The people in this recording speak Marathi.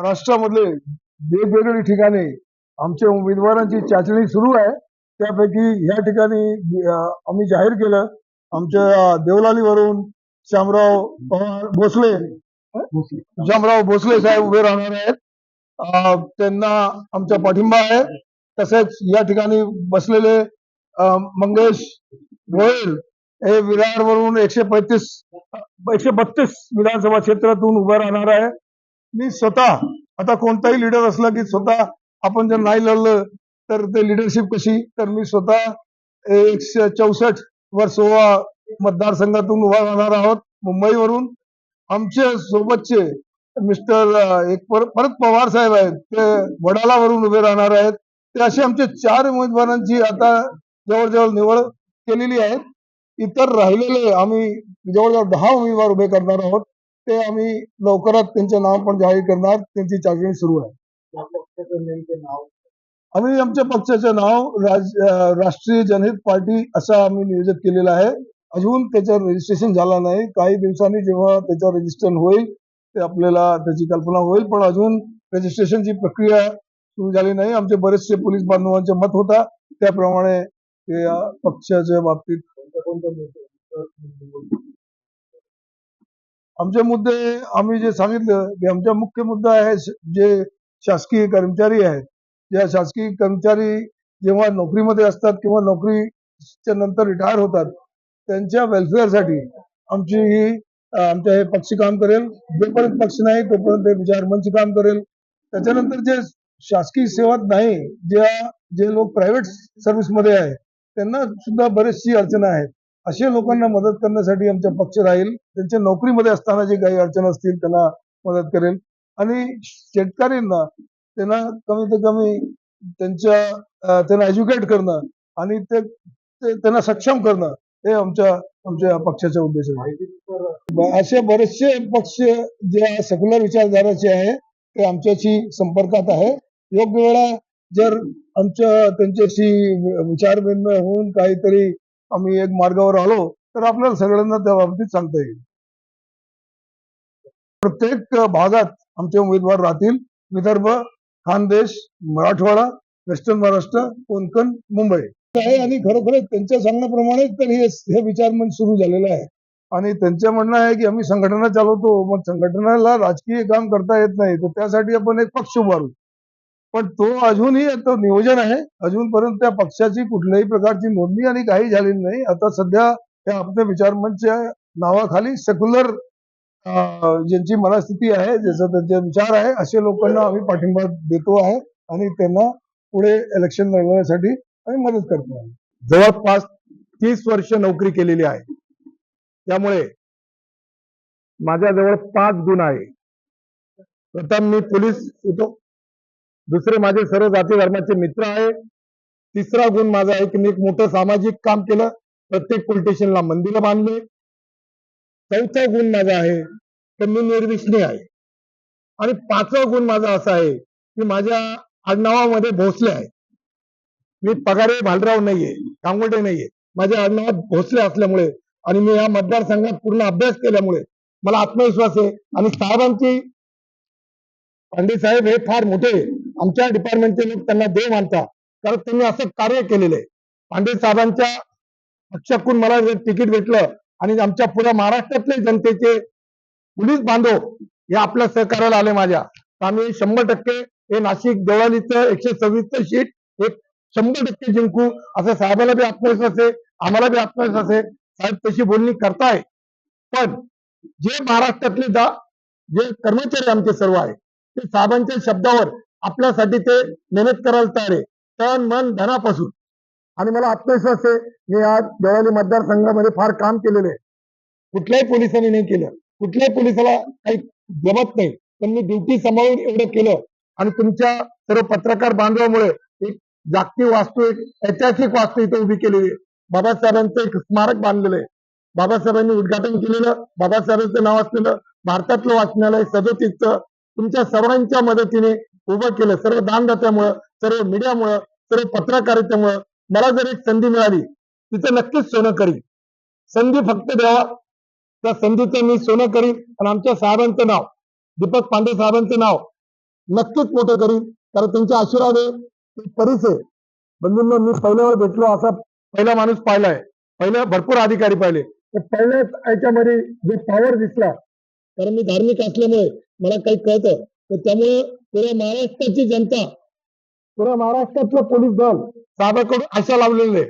महाराष्ट्रामधले वेगवेगळी ठिकाणी आमच्या उमेदवारांची चाचणी सुरू आहे. त्यापैकी ह्या ठिकाणी आम्ही जाहीर केलं. आमच्या देवलालीवरून श्यामराव पवार भोसले श्यामराव भोसले साहेब उभे राहणार आहेत. त्यांना आमचा पाठिंबा आहे. तसेच या ठिकाणी बसलेले मंगेश गोयल हे विरारवरून एकशे पैतीस एकशे बत्तीस विधानसभा क्षेत्रातून उभं राहणार आहे. मी स्वतः आता कोणताही लीडर असला की स्वतः आपण जर नाही लढलं तर ते लिडरशिप कशी? तर मी स्वतः एकशे चौसष्ट वर मतदारसंघातून उभा राहणार आहोत मुंबईवरून. आमचे सोबतचे मिस्टर एक पर- परत पवार साहेब आहेत ते वडालावरून उभे राहणार आहेत. ते असे आमचे चार उमेदवारांची आता जवळजवळ निवड केलेली आहे. इतर राहिलेले आम्ही जवळजवळ दहा उमेदवार उभे करणार आहोत. ते आम्ही लवकरात त्यांचे नाव पण जाहीर करणार. त्यांची चाचणी सुरू आहे. आम्ही आमच्या पक्षाचं नाव राज राष्ट्रीय जनहित पार्टी असं आम्ही नियोजित केलेलं आहे. अजून त्याचं रजिस्ट्रेशन झालं नाही. काही दिवसांनी जेव्हा त्याचं रजिस्ट्रेशन होईल ते आपल्याला त्याची कल्पना होईल. पण अजून रजिस्ट्रेशनची प्रक्रिया सुरू झाली नाही. आमचे बरेचसे पोलीस बांधवांचे मत होता. त्याप्रमाणे ते पक्षाच्या बाबतीत आमचे मुद्दे आम्ही जे सांगितलं की आमचा मुख्य मुद्दा आहे जे शासकीय कर्मचारी आहेत ज्या शासकीय कर्मचारी जेव्हा नोकरीमध्ये असतात किंवा नोकरीच्या नंतर रिटायर होतात त्यांच्या वेलफेअरसाठी आमची ही आमच्या हे पक्ष काम करेल. जोपर्यंत पक्ष नाही तोपर्यंत हे विचारमंच काम करेल. त्याच्यानंतर जे शासकीय सेवात नाही ज्या जे लोक प्रायव्हेट सर्व्हिसमध्ये आहे त्यांना सुद्धा बरेचशी अडचण आहेत. अशा लोकांना मदत करण्यासाठी आमचा पक्ष राहील. त्यांच्या नोकरीमध्ये असताना जे काही अडचण असतील त्यांना मदत करेल. आणि शेतकऱ्यांना त्यांना कमीत कमी त्यांच्या त्यांना एज्युकेट करणं आणि ते त्यांना सक्षम करणं हे आमच्या आमच्या पक्षाचा उद्देश आहे असे बरेचसे पक्ष जे सेक्युलर विचारधाराचे आहे ते आमच्याशी संपर्कात आहे. योग्य वेळा जर आमच्या त्यांच्याशी विचारविनिमय होऊन काहीतरी आम्ही एक मार्गावर आलो तर आपल्याला सगळ्यांना त्या बाबतीत सांगता येईल. प्रत्येक भागात आमचे उमेदवार राहतील. विदर्भ खानदेश मराठवाडा वेस्टर्न महाराष्ट्र कोंकण मुंबई. आहे आणि खरोखर त्यांच्या सांगण्याप्रमाणे तर हे हे मन सुरू झालेलं आहे. आणि त्यांचं म्हणणं आहे की आम्ही संघटना चालवतो मग संघटनेला राजकीय काम करता येत नाही तर त्यासाठी आपण एक पक्ष उभारू. पण तो अजूनही तो नियोजन आहे. अजूनपर्यंत त्या पक्षाची कुठल्याही प्रकारची नोंदणी आणि काही झालेली नाही. आता सध्या त्या आपल्या विचारमंचच्या नावाखाली सेक्युलर ज्यांची मनस्थिती आहे ज्याचा त्यांचे विचार आहे असे लोकांना आम्ही पाठिंबा देतो आहे आणि त्यांना पुढे इलेक्शन लढवण्यासाठी आम्ही मदत करतो आहे. जवळपास तीस वर्ष नोकरी केलेली आहे. त्यामुळे माझ्याजवळ पाच गुण आहे. प्रथम मी पोलीस होतो. दुसरे माझे सर्व जाती धर्माचे मित्र आहे. तिसरा गुण माझा आहे की मी एक मोठं सामाजिक काम केलं. प्रत्येक पोलिटिशियनला मंदिर बांधले. चौथा गुण माझा आहे तर मी निर्विष्णी आहे. आणि पाचवा गुण माझा असा आहे की माझ्या आडनावामध्ये भोसले आहे. मी पगारे भालराव नाहीये गांगोटे नाहीये. माझ्या आडनावात भोसले असल्यामुळे आणि मी या मतदारसंघात पूर्ण अभ्यास केल्यामुळे मला आत्मविश्वास आहे. आणि साहेबांची पांडे साहेब हे फार मोठे आमच्या डिपार्टमेंटचे लोक त्यांना देव मानतात. कारण त्यांनी असं कार्य केलेलं आहे. पांडे साहेबांच्या पक्षाकडून मला तिकीट भेटलं आणि आमच्या पुऱ्या महाराष्ट्रातले जनतेचे पोलीस बांधव हे आपल्या सहकार्याला आले माझ्या तर आम्ही शंभर टक्के हे नाशिक देवळालीचं एकशे सव्वीसचं शीट एक शंभर टक्के जिंकू. असं साहेबाला बी आत्मविश्वास आहे आम्हाला बी आत्मविश्वास आहे. साहेब तशी बोलणी करताय. पण जे महाराष्ट्रातले जा जे कर्मचारी आमचे सर्व आहे ते साहेबांच्या शब्दावर आपल्यासाठी ते मेहनत करायला तयार आहे. तन मन धनापासून. आणि मला आत्मविश्वास आहे मी आज देवाली मतदारसंघामध्ये फार काम केलेलं आहे. कुठल्याही पोलिसांनी नाही केलं. कुठल्याही पोलिसाला काही जमत नाही. पण मी ड्युटी सांभाळून एवढं केलं. आणि तुमच्या सर्व पत्रकार बांधवामुळे एक जागतिक वास्तू एक ऐतिहासिक वास्तू इथे उभी केलेली आहे. बाबासाहेबांचं एक स्मारक बांधलेलं आहे. बाबासाहेबांनी उद्घाटन केलेलं बाबासाहेबांचं नाव असलेलं भारतातलं वाचनालय सदतीचं तुमच्या सर्वांच्या मदतीने उभं केलं. सर्व दानदात्यामुळं सर्व मीडियामुळं सर्व पत्रकारितेमुळं मला जर एक संधी मिळाली तिचं नक्कीच सोनं करीन. संधी फक्त द्यावा त्या संधीचं मी सोनं करीन. आणि आमच्या साहेबांचं नाव दीपक पांडे साहेबांचं नाव नक्कीच मोठं करीन. कारण त्यांचे आशीर्वाद आहे परिस आहे. बंधूंना मी पहिल्यावर भेटलो असा पहिला माणूस पाहिलाय. पहिला भरपूर अधिकारी पाहिले. तर पहिल्याच याच्यामध्ये जो पॉवर दिसला कारण मी धार्मिक असल्यामुळे मला काही कळतं. तर त्यामुळे पुऱ्या महाराष्ट्राची जनता पुऱ्या महाराष्ट्रातलं पोलीस दल साहेबांकडून आशा लावलेले